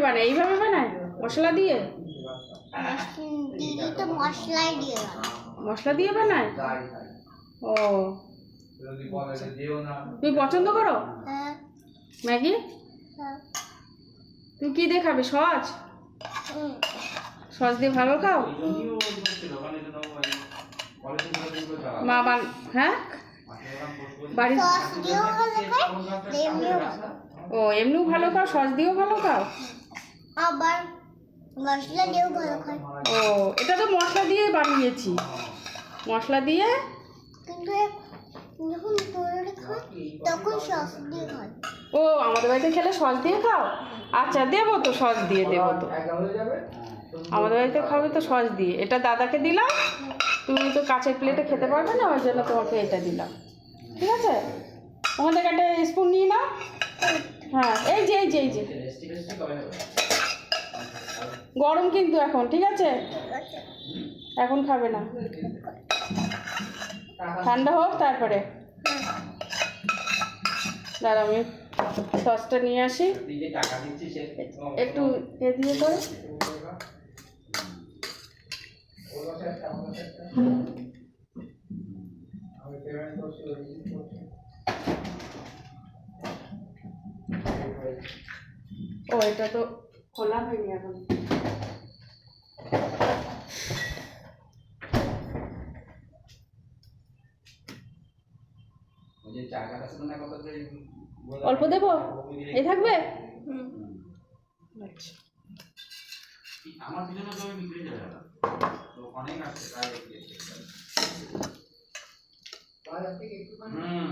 বানায় এইভাবে বানায়? মশলা দিয়ে। মশলা দিয়ে বানায়। ও। তুমি পছন্দ করো? হ্যাঁ। ম্যাগি? হ্যাঁ। তুমি কি দিয়ে খাবে সস? সস দিয়ে ভালো খাও? মা বান হ্যাঁ? বাড়ি ও এমনিও ভালো খাও সস দিয়েও ভালো খাও? আবার মশলা দিয়েও ভালো খায় ও এটা তো মশলা দিয়ে বানিয়েছি। মশলা দিয়ে? কিন্তু যখন তোরে খায় তখন সস দিয়ে খায় ও আমাদের বাড়িতে খেলে সস দিয়ে খাও? আচ্ছা দেবো তো সস দিয়ে দেবো তো। আমাদের বাড়িতে খাবে তো সস দিয়ে। এটা দাদাকে দিলাম। তুমি তো কাঁচের প্লেটে খেতে পারবে না ওই জন্য তোমাকে এটা দিলাম। ঠিক আছে? ওখান থেকে একটা স্পুন নিয়ে নাও। হ্যাঁ এই যে এই যে এই যে। গরম কিন্তু এখন, ঠিক আছে? এখন খাবে না। ঠান্ডা হোক তারপরে। দাঁড়া আমি সসটা নিয়ে আসি। একটু এ দিয়ে করে। ও, এটা তো খোলা হয়নি এখন অল্প দেবো এই থাকবে আচ্ছা আমার পিছনে তো বিক্রি যাবে তো অনেক আছে তাই হুম